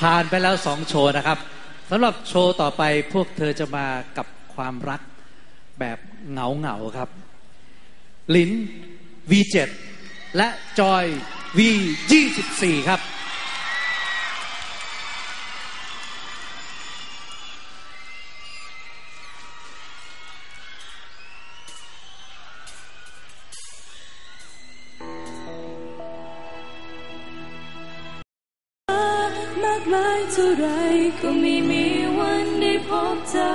ผ่านไปแล้วสองโชว์นะครับสำหรับโชว์ต่อไปพวกเธอจะมากับความรักแบบเหงาเหงาครับ ลิน V7 และจอย V24 ครับ มากมายเท่าไรก็ไม่มีวันได้พบเธอ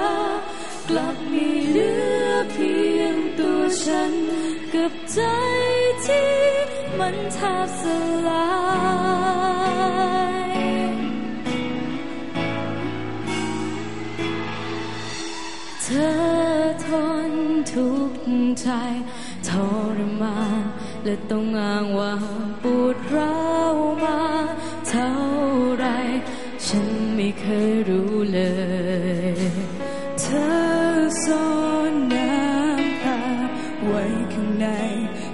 กลับมีเหลือเพียงตัวฉัน กับใจที่มันแทบสลายเธอทนทุกข์ใจทรมานและต้องอ้างว่าปวดร้าวมาเท่า เคยรู้เลย เธอซ่อนน้ำตาไว้ข้างใน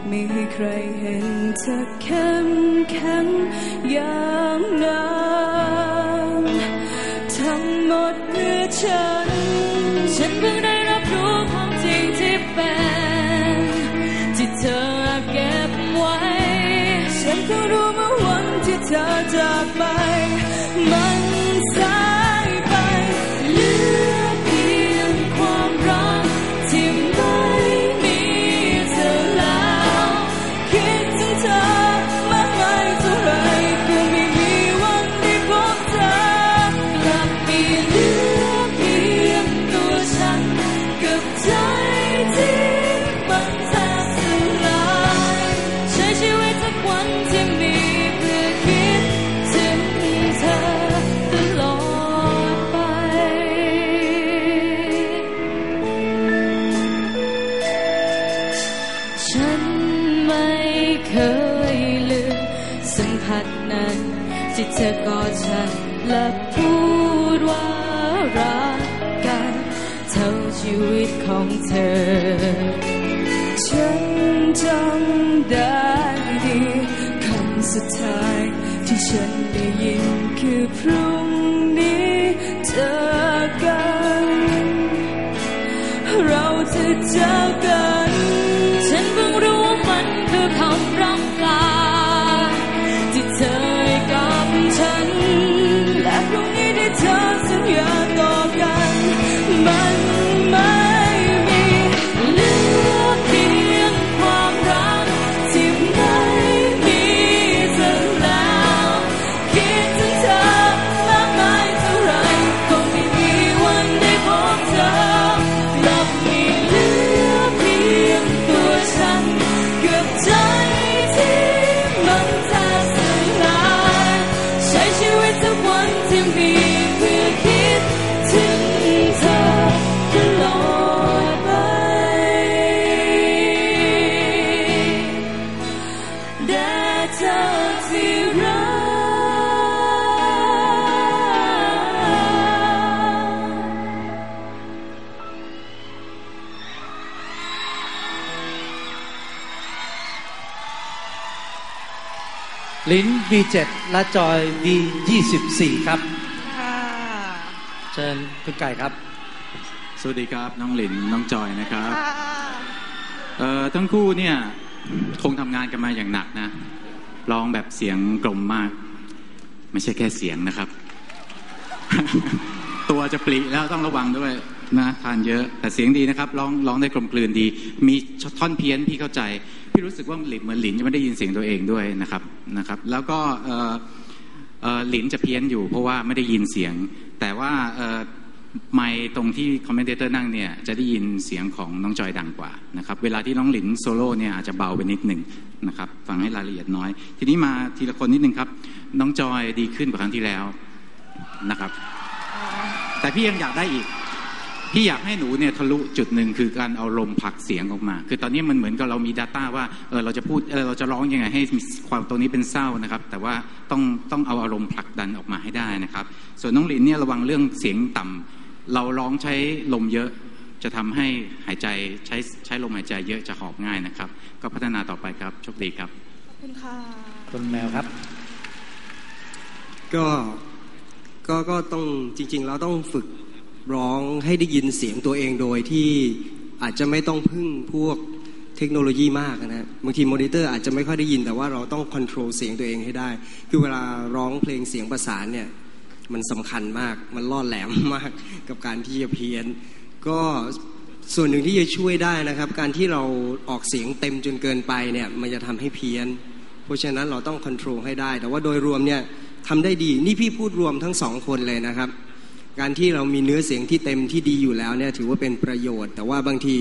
ไม่ให้ใครเห็นเธอเข้มแข็งอย่างนั้นทั้งหมดเพื่อฉัน ฉันเพิ่งได้รับรู้ความจริงที่เป็นที่เธอเก็บไว้ ฉันเพิ่งรู้เมื่อวันที่เธอจากไป ที่เธอกอดฉันและพูดว่ารักกันเท่าชีวิตของเธอ ฉันจำได้ดีคำสุดท้ายที่ฉันได้ยินคือพรุ่งนี้เจอกัน เราจะเจอกัน ลิน V7 และจอย V24 ครับค่ะเชิญคุณไก่ครับ สวัสดีครับน้องหลินน้องจอยนะครับค่ะเอ่อทั้งคู่เนี่ยคงทำงานกันมาอย่างหนักนะร้องแบบเสียงกลมมาก ไม่ใช่แค่เสียงนะครับ ตัวจะปริแล้วต้องระวังด้วยนะทานเยอะแต่เสียงดีนะครับร้องร้องได้กลมกลืนดี มีท่อนเพี้ยนพี่เข้าใจ พี่รู้สึกว่าหลินเหมือนหลินจะไม่ได้ยินเสียงตัวเองด้วยนะครับ นะครับแล้วก็หลินจะเพี้ยนอยู่เพราะว่าไม่ได้ยินเสียง แต่ว่าไมค์ตรงที่คอมเมนเตอร์นั่งเนี่ยจะได้ยินเสียงของน้องจอยดังกว่านะครับเวลาที่น้องหลินโซโล่เนี่ยอาจจะเบาไปนิดหนึ่งนะครับฟังให้รายละเอียดน้อย ทีนี้มาทีละคนนิดหนึ่งครับ น้องจอยดีขึ้นกว่าครั้งที่แล้วนะครับ แต่พี่ยังอยากได้อีก พี่อยากให้หนูเนี่ยทะลุจุดหนึ่งคือการเอาลมผลักเสียงออกมา คือตอนนี้มันเหมือนกับเรามี Data ว่าเออเราจะพูดเออเราจะร้องยังไงให้มีความตรงนี้เป็นเศร้านะครับ แต่ว่าต้องต้องเอาอารมณ์ผลักดันออกมาให้ได้นะครับ ส่วนน้องหลินเนี่ยระวังเรื่องเสียงต่ำเราร้องใช้ลมเยอะจะทำให้หายใจใช้ใช้ลมหายใจเยอะจะหอบง่ายนะครับ ก็พัฒนาต่อไปครับโชคดีครับขอบคุณค่ะคุณแมวครับ ก็ก็ก็ต้องจริง ๆ แล้วต้องฝึก ร้องให้ได้ยินเสียงตัวเองโดยที่อาจจะไม่ต้องพึ่งพวกเทคโนโลยีมากนะบางทีมอนิเตอร์อาจจะไม่ค่อยได้ยินแต่ว่าเราต้องควบคุมเสียงตัวเองให้ได้ คือเวลาร้องเพลงเสียงประสานเนี่ยมันสำคัญมากมันล่อแหลมมากกับการที่จะเพี้ยน ก็ส่วนหนึ่งที่จะช่วยได้นะครับ การที่เราออกเสียงเต็มจนเกินไปเนี่ยมันจะทำให้เพี้ยน เพราะฉะนั้นเราต้องควบคุมให้ได้ แต่ว่าโดยรวมเนี่ยทำได้ดี นี่พี่พูดรวมทั้งสองคนเลยนะครับ การที่เรามีเนื้อเสียงที่เต็มที่ดีอยู่แล้วเนี่ยถือว่าเป็นประโยชน์ แต่ว่าบางที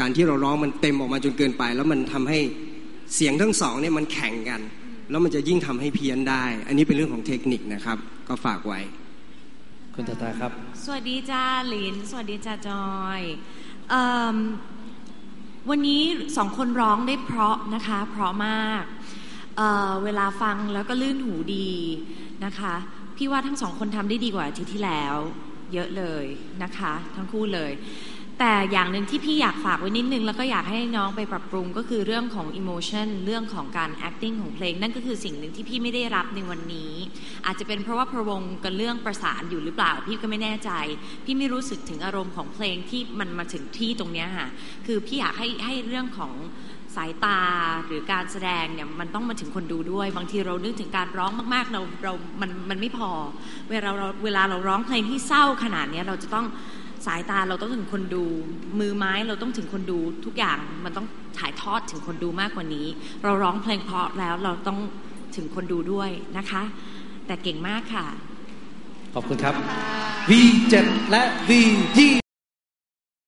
การที่เราร้องมันเต็มออกมาจนเกินไป แล้วมันทำให้เสียงทั้งสองเนี่ยมันแข่งกัน แล้วมันจะยิ่งทำให้เพี้ยนได้ อันนี้เป็นเรื่องของเทคนิคนะครับ ก็ฝากไว้ คุณตาตาครับ สวัสดีจ้าหลินสวัสดีจ้าจอยเอิ่มวันนี้สองคนร้องได้เพราะนะคะ เพราะมากเอ่อเวลาฟังแล้วก็ลื่นหูดีนะคะ พี่ว่าทั้งสองคนทำได้ดีกว่าอาทิตย์ที่แล้ว เยอะเลยนะคะ ทั้งคู่เลย แต่อย่างหนึ่งที่พี่อยากฝากไว้นิดนึง แล้วก็อยากให้น้องไปปรับปรุงก็คือเรื่องของ emotion เรื่องของการ acting ของเพลง นั่นก็คือสิ่งหนึ่งที่พี่ไม่ได้รับในวันนี้ อาจจะเป็นเพราะว่าพะวงกันเรื่องประสานอยู่หรือเปล่า พี่ก็ไม่แน่ใจ พี่ไม่รู้สึกถึงอารมณ์ของเพลงที่มันมาถึงที่ตรงเนี้ยค่ะคือพี่อยากให้ให้เรื่องของ สายตาหรือการแสดงเนี่ยมันต้องมาถึงคนดูด้วย บางทีเรานึกถึงการร้องมากๆเราเรา มันมันไม่พอ เวลาเราเวลาเราร้องเพลงที่เศร้าขนาดเนี้ยเราจะต้องสายตาเราต้องถึงคนดู มือไม้เราต้องถึงคนดูทุกอย่างมันต้องถ่ายทอดถึงคนดูมากกว่านี้ เราร้องเพลงเพราะแล้วเราต้องถึงคนดูด้วยนะคะ แต่เก่งมากค่ะ ขอบคุณครับ V7 และ V20